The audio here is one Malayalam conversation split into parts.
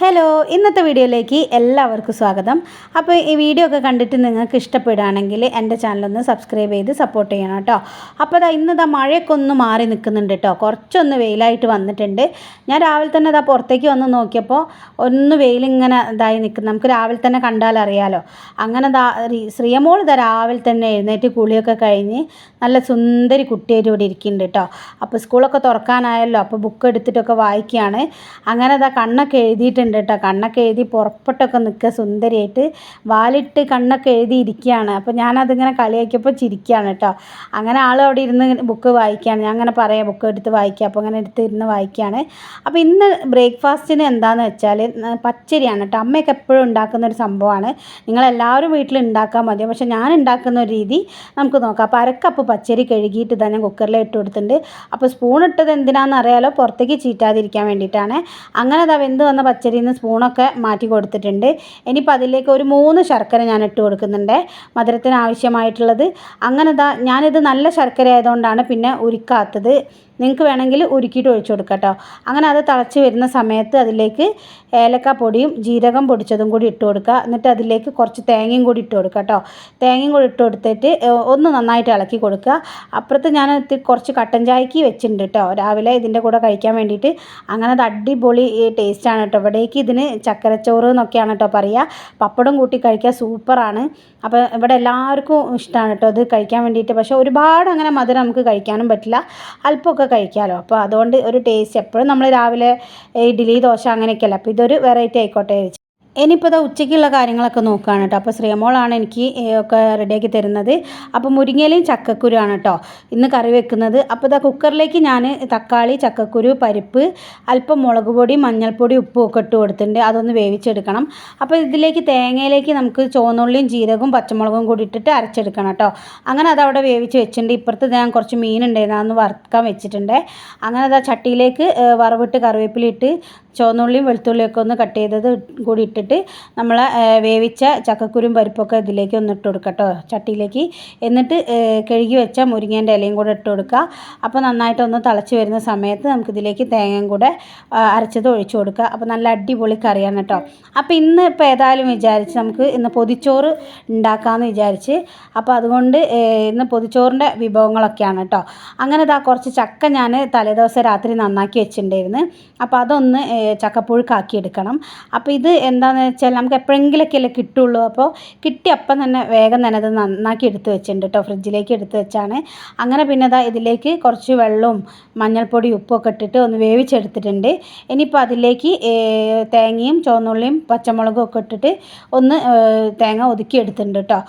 ഹലോ ഇന്നത്തെ വീഡിയോയിലേക്ക് എല്ലാവർക്കും സ്വാഗതം. അപ്പോൾ ഈ വീഡിയോ ഒക്കെ കണ്ടിട്ട് നിങ്ങൾക്ക് ഇഷ്ടപ്പെടുകയാണെങ്കിൽ എന്റെ ചാനലൊന്ന് സബ്സ്ക്രൈബ് ചെയ്ത് സപ്പോർട്ട് ചെയ്യണം കേട്ടോ. അപ്പോൾ അതാ ഇന്ന് മഴയൊക്കെ ഒന്ന് മാറി നിൽക്കുന്നുണ്ട് കേട്ടോ. കുറച്ചൊന്ന് വെയിലായിട്ട് വന്നിട്ടുണ്ട്. ഞാൻ രാവിലെ തന്നെ ഇതാ പുറത്തേക്ക് വന്ന് നോക്കിയപ്പോൾ ഒന്ന് വെയിലിങ്ങനെ ഇതായി നിൽക്കുന്നു. നമുക്ക് രാവിലെ തന്നെ കണ്ടാൽ അറിയാലോ. അങ്ങനെ ദാ ശ്രീയമോൾ ഇതാ രാവിലെ തന്നെ എഴുന്നേറ്റ് കുളിയൊക്കെ കഴിഞ്ഞ് നല്ല സുന്ദരി കുട്ടിയായിട്ട് ഇവിടെ ഇരിക്കുന്നുണ്ട് കേട്ടോ. അപ്പോൾ സ്കൂളൊക്കെ തുറക്കാനായല്ലോ. അപ്പോൾ ബുക്ക് എടുത്തിട്ടൊക്കെ വായിക്കുകയാണ്. അങ്ങനെ ഇതാ കണ്ണൊക്കെ എഴുതിയിട്ടുണ്ട്. കേട്ടോ. കണ്ണൊക്കെ എഴുതി പുറപ്പെട്ടൊക്കെ നിൽക്കുക സുന്ദരിയായിട്ട്. വാലിട്ട് കണ്ണൊക്കെ എഴുതി ഇരിക്കുകയാണ് അപ്പോൾ ഞാനതിങ്ങനെ കളിയാക്കിയപ്പോൾ ചിരിക്കുകയാണ് കേട്ടോ. അങ്ങനെ ആൾ അവിടെ ഇരുന്ന് ബുക്ക് വായിക്കുകയാണ്. ഞാൻ അങ്ങനെ പറയാം ബുക്ക് എടുത്ത് വായിക്കുക. അപ്പോൾ അങ്ങനെ എടുത്ത് ഇരുന്ന് വായിക്കുകയാണ്. അപ്പോൾ ഇന്ന് ബ്രേക്ക്ഫാസ്റ്റിന് എന്താണെന്ന് വെച്ചാൽ പച്ചരിയാണ് കേട്ടോ. അമ്മയൊക്കെ എപ്പോഴും ഉണ്ടാക്കുന്ന ഒരു സംഭവമാണ്. നിങ്ങളെല്ലാവരും വീട്ടിൽ ഉണ്ടാക്കാൻ മതി. പക്ഷേ ഞാൻ ഉണ്ടാക്കുന്ന ഒരു രീതി നമുക്ക് നോക്കാം. അപ്പോൾ അരക്കപ്പ് പച്ചരി കഴുകിയിട്ട് തന്നെ കുക്കറിൽ ഇട്ട് കൊടുത്തിട്ടുണ്ട്. അപ്പോൾ സ്പൂൺ ഇട്ടത് എന്തിനാണെന്ന് അറിയാലോ. പുറത്തേക്ക് ചീറ്റാതിരിക്കാൻ വേണ്ടിയിട്ടാണ്. അങ്ങനെ അതാ വെന്ത് വന്ന പച്ചരിയിൽ നിന്ന് സ്പൂണൊക്കെ മാറ്റി കൊടുത്തിട്ടുണ്ട്. ഇനിയിപ്പോൾ അതിലേക്ക് ഒരു മൂന്ന് ശർക്കര ഞാൻ ഇട്ട് കൊടുക്കുന്നുണ്ട്. മധുരത്തിന് ആവശ്യമായിട്ടുള്ളത്. അങ്ങനെ ഇതാ ഞാനിത് നല്ല ശർക്കര ആയതുകൊണ്ടാണ് പിന്നെ ഉരുക്കാത്തത്. നിങ്ങൾക്ക് വേണമെങ്കിൽ ഉരുക്കിയിട്ട് ഒഴിച്ചു കൊടുക്കാം കേട്ടോ. അങ്ങനെ അത് തിളച്ച് വരുന്ന സമയത്ത് അതിലേക്ക് ഏലക്കാപ്പൊടിയും ജീരകം പൊടിച്ചതും കൂടി ഇട്ട് കൊടുക്കുക. എന്നിട്ട് അതിലേക്ക് കുറച്ച് തേങ്ങയും കൂടി ഇട്ട് കൊടുക്കുക കേട്ടോ. തേങ്ങയും കൂടി ഇട്ട് കൊടുത്തിട്ട് ഒന്ന് നന്നായിട്ട് ഇളക്കി കൊടുക്കുക. അപ്പുറത്ത് ഞാൻ കുറച്ച് കട്ടൻ ചായക്ക് വെച്ചിട്ടുണ്ട് കേട്ടോ. രാവിലെ ഇതിന്റെ കൂടെ കഴിക്കാൻ വേണ്ടിയിട്ട്. അങ്ങനെ അത് അടിപൊളി ടേസ്റ്റാണ് കേട്ടോ. ഇവിടേക്ക് ഇതിന് ചക്കരച്ചോറ് എന്നൊക്കെയാണ് കേട്ടോ പറയുക. പപ്പടം കൂട്ടി കഴിക്കാൻ സൂപ്പറാണ്. അപ്പോൾ ഇവിടെ എല്ലാവർക്കും ഇഷ്ടമാണ് കേട്ടോ ഇത് കഴിക്കാൻ വേണ്ടിയിട്ട്. പക്ഷേ ഒരുപാട് അങ്ങനെ മധുരം നമുക്ക് കഴിക്കാനും പറ്റില്ല. അല്പമൊക്കെ കഴിക്കാമല്ലോ അപ്പോൾ അതുകൊണ്ട് ഒരു ടേസ്റ്റ് എപ്പോഴും നമ്മൾ രാവിലെ ഇഡ്ഡലി ദോശ അങ്ങനെയൊക്കെയല്ല. അപ്പോൾ ഇതൊരു വെറൈറ്റി ആയിക്കോട്ടെ ഇനിയിപ്പോൾ ഇതാ ഉച്ചയ്ക്കുള്ള കാര്യങ്ങളൊക്കെ നോക്കുകയാണ് കേട്ടോ. അപ്പോൾ ശ്രീമോളാണ് എനിക്ക് ഒക്കെ റെഡിയാക്കി തരുന്നത്. അപ്പോൾ മുരിങ്ങയിലയും ചക്കക്കുരുവാണ് കേട്ടോ ഇന്ന് കറി വെക്കുന്നത്. അപ്പോൾ ഇതാ കുക്കറിലേക്ക് ഞാൻ തക്കാളി ചക്കക്കുരു പരിപ്പ് അല്പം മുളക് പൊടി മഞ്ഞൾപ്പൊടി ഉപ്പും ഒക്കെ ഇട്ട് കൊടുത്തിട്ടുണ്ട്. അതൊന്ന് വേവിച്ചെടുക്കണം. അപ്പോൾ ഇതിലേക്ക് തേങ്ങയിലേക്ക് നമുക്ക് ചുവന്നുള്ളിയും ജീരകവും പച്ചമുളകും കൂടി ഇട്ടിട്ട് അരച്ചെടുക്കണം കേട്ടോ. അങ്ങനെ അതവിടെ വേവിച്ച് വെച്ചിട്ടുണ്ട്. ഇപ്പുറത്ത് ഞാൻ കുറച്ച് മീൻ ഉണ്ടായിരുന്നു. അതൊന്ന് വറുക്കാൻ വെച്ചിട്ടുണ്ട്. അങ്ങനെ അതാ ചട്ടിയിലേക്ക് വറവിട്ട് കറിവേപ്പിലിട്ട് ചുവന്നുള്ളിയും വെളുത്തുള്ളിയൊക്കെ ഒന്ന് കട്ട് ചെയ്തത് കൂടി ഇട്ടിട്ട് നമ്മൾ വേവിച്ച ചക്കക്കുരും പരിപ്പൊക്കെ ഇതിലേക്ക് ഒന്ന് ഇട്ട് കൊടുക്കുക കേട്ടോ ചട്ടിയിലേക്ക്. എന്നിട്ട് കഴുകി വെച്ച മുരിങ്ങേന്റെ ഇലയും കൂടെ ഇട്ട് കൊടുക്കുക അപ്പോൾ നന്നായിട്ടൊന്ന് തിളച്ച് വരുന്ന സമയത്ത് നമുക്കിതിലേക്ക് തേങ്ങയും കൂടെ അരച്ചത് ഒഴിച്ചു കൊടുക്കുക അപ്പോൾ നല്ല അടിപൊളി കറിയാണ് കേട്ടോ. അപ്പോൾ ഇന്ന് ഇപ്പോൾ ഏതായാലും വിചാരിച്ച് നമുക്ക് ഇന്ന് പൊതിച്ചോറ് ഉണ്ടാക്കാമെന്ന് വിചാരിച്ച് അപ്പോൾ അതുകൊണ്ട് ഇന്ന് പൊതിച്ചോറിന്റെ വിഭവങ്ങളൊക്കെയാണ് കേട്ടോ. അങ്ങനെ ഇതാ കുറച്ച് ചക്ക ഞാൻ തലേദിവസം രാത്രി നന്നാക്കി വെച്ചിട്ടുണ്ടായിരുന്നു. അപ്പോൾ അതൊന്ന് ചക്കപ്പുഴുക്കാക്കി എടുക്കണം. അപ്പോൾ ഇത് എന്താണെന്ന് വെച്ചാൽ നമുക്ക് എപ്പോഴെങ്കിലൊക്കെ അല്ലേ കിട്ടുള്ളൂ. അപ്പോൾ കിട്ടി അപ്പം തന്നെ വേഗം തന്നെ അത് നന്നാക്കി എടുത്ത് വെച്ചിട്ടുണ്ട് കേട്ടോ. ഫ്രിഡ്ജിലേക്ക് എടുത്ത് വെച്ചാണ്. അങ്ങനെ പിന്നെ അതാ ഇതിലേക്ക് കുറച്ച് വെള്ളവും മഞ്ഞൾപ്പൊടി ഉപ്പൊക്കെ ഇട്ടിട്ട് ഒന്ന് വേവിച്ചെടുത്തിട്ടുണ്ട്. ഇനിയിപ്പോൾ അതിലേക്ക് തേങ്ങയും ചുവന്നുള്ളിയും പച്ചമുളകും ഒക്കെ ഇട്ടിട്ട് ഒന്ന് തേങ്ങ ഒതുക്കി എടുത്തിട്ടുണ്ട് കേട്ടോ.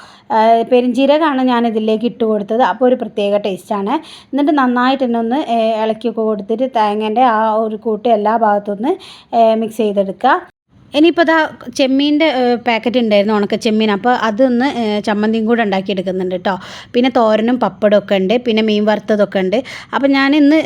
പെരിഞ്ചീരകമാണ് ഞാൻ ഇതിലേക്ക് ഇട്ട് കൊടുത്തത്. അപ്പോൾ ഒരു പ്രത്യേക ടേസ്റ്റാണ് എന്നിട്ട് നന്നായിട്ട് തന്നെ ഒന്ന് ഇളക്കിയൊക്കെ കൊടുത്തിട്ട് തേങ്ങേന്റെ ആ ഒരു കൂട്ട് എല്ലാ ഭാഗത്തുനിന്ന് മിക്സ് ചെയ്തെടുക്കുക. ഇനിയിപ്പോൾ അതാ ചെമ്മീന്റെ പാക്കറ്റ് ഉണ്ടായിരുന്നു ഉണക്ക ചെമ്മീൻ. അപ്പോൾ അതൊന്ന് ചമ്മന്തിയും കൂടെ ഉണ്ടാക്കിയെടുക്കുന്നുണ്ട് കേട്ടോ പിന്നെ തോരനും പപ്പടം ഒക്കെ ഉണ്ട് പിന്നെ മീൻ വറുത്തതൊക്കെ ഉണ്ട്. അപ്പോൾ ഞാൻ ഇന്ന്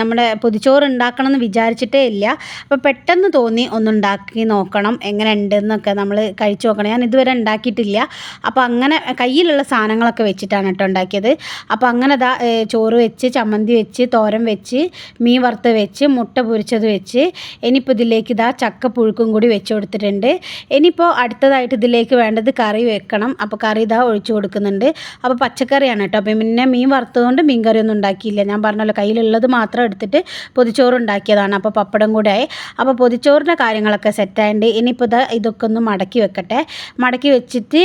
നമ്മുടെ പൊതിച്ചോറ് ഉണ്ടാക്കണം എന്ന് വിചാരിച്ചിട്ടേ ഇല്ല. അപ്പോൾ പെട്ടെന്ന് തോന്നി ഒന്നുണ്ടാക്കി നോക്കണം എങ്ങനെ ഉണ്ടെന്നൊക്കെ നമ്മൾ കഴിച്ചു നോക്കണം. ഞാൻ ഇതുവരെ ഉണ്ടാക്കിയിട്ടില്ല. അപ്പോൾ അങ്ങനെ കയ്യിലുള്ള സാധനങ്ങളൊക്കെ വെച്ചിട്ടാണ് കേട്ടോ ഉണ്ടാക്കിയത്. അപ്പോൾ അങ്ങനെ ഇതാ ചോറ് വെച്ച് ചമ്മന്തി വെച്ച് തോരൻ വെച്ച് മീൻ വറുത്ത് വെച്ച് മുട്ട പൊരിച്ചത് വെച്ച് ഇനിയിപ്പോൾ ഇതിലേക്ക് ഇതാ ചക്ക പുഴുക്കും കൂടി വെച്ച് കൊടുത്തിട്ടുണ്ട്. ഇനിയിപ്പോൾ അടുത്തതായിട്ട് ഇതിലേക്ക് വേണ്ടത് കറി വെക്കണം. അപ്പോൾ കറി ഇതാ ഒഴിച്ചു കൊടുക്കുന്നുണ്ട്. അപ്പോൾ പച്ചക്കറിയാണ് കേട്ടോ. അപ്പം പിന്നെ മീൻ വറുത്തതുകൊണ്ട് മീൻ കറിയൊന്നും ഉണ്ടാക്കിയില്ല. ഞാൻ പറഞ്ഞല്ലോ കയ്യിലുള്ളത് മാത്രം എടുത്തിട്ട് പൊതിച്ചോറ് ഉണ്ടാക്കിയതാണ്. അപ്പോൾ പപ്പടം കൂടെ ആയി. അപ്പോൾ പൊതിച്ചോറിന്റെ കാര്യങ്ങളൊക്കെ സെറ്റായിട്ട് ഇനിയിപ്പോൾ ഇതാ ഇതൊക്കെ ഒന്ന് മടക്കി വെക്കട്ടെ. മടക്കി വെച്ചിട്ട്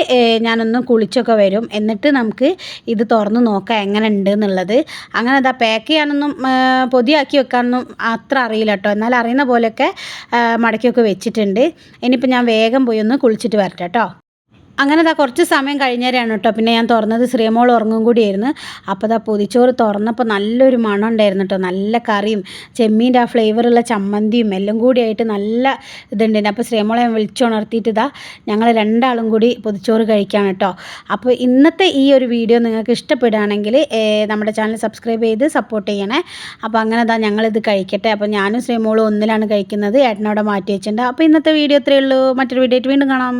ഞാനൊന്ന് കുളിച്ചൊക്കെ വരും. എന്നിട്ട് നമുക്ക് ഇത് തുറന്ന് നോക്കാം എങ്ങനെ ഉണ്ട് എന്നുള്ളത്. അങ്ങനെ അതാ പാക്ക് ചെയ്യാനൊന്നും പൊതിയാക്കി വെക്കാനൊന്നും അത്ര അറിയില്ല കേട്ടോ. എന്നാൽ അറിയുന്ന പോലെയൊക്കെ മടക്കിയൊക്കെ വെച്ചിട്ടുണ്ട്. ഇനിയിപ്പോൾ ഞാൻ വേഗം പോയി ഒന്ന് കുളിച്ചിട്ട് വരട്ടെ കേട്ടോ. അങ്ങനെ അതാ കുറച്ച് സമയം കഴിഞ്ഞേരാണ് കേട്ടോ. പിന്നെ ഞാൻ തുറന്നത് ശ്രീമോൾ ഉറങ്ങും കൂടിയായിരുന്നു. അപ്പോൾ അതാ പൊതിച്ചോറ് തുറന്നപ്പോൾ നല്ലൊരു മണം ഉണ്ടായിരുന്നു കേട്ടോ. നല്ല കറിയും ചെമ്മീന്റെ ആ ഫ്ലേവറുള്ള ചമ്മന്തിയും എല്ലാം കൂടിയായിട്ട് നല്ല ഇതുണ്ടായിരുന്നു. അപ്പോൾ ശ്രീമോളെ ഞാൻ വിളിച്ചുണർത്തിയിട്ട് ഇതാ ഞങ്ങൾ രണ്ടാളും കൂടി പൊതിച്ചോറ് കഴിക്കുകയാണ് കേട്ടോ. അപ്പോൾ ഇന്നത്തെ ഈ ഒരു വീഡിയോ നിങ്ങൾക്ക് ഇഷ്ടപ്പെടുകയാണെങ്കിൽ നമ്മുടെ ചാനൽ സബ്സ്ക്രൈബ് ചെയ്ത് സപ്പോർട്ട് ചെയ്യണേ. അപ്പോൾ അങ്ങനെ അതാ ഞങ്ങളിത് കഴിക്കട്ടെ. അപ്പോൾ ഞാനും ശ്രീമോളും ഒന്നിലാണ് കഴിക്കുന്നത്. ഏട്ടനോടെ മാറ്റി വെച്ചിട്ടുണ്ട്. അപ്പോൾ ഇന്നത്തെ വീഡിയോ ഇത്രയേ ഉള്ളൂ. മറ്റൊരു വീഡിയോ ആയിട്ട് വീണ്ടും കാണാം.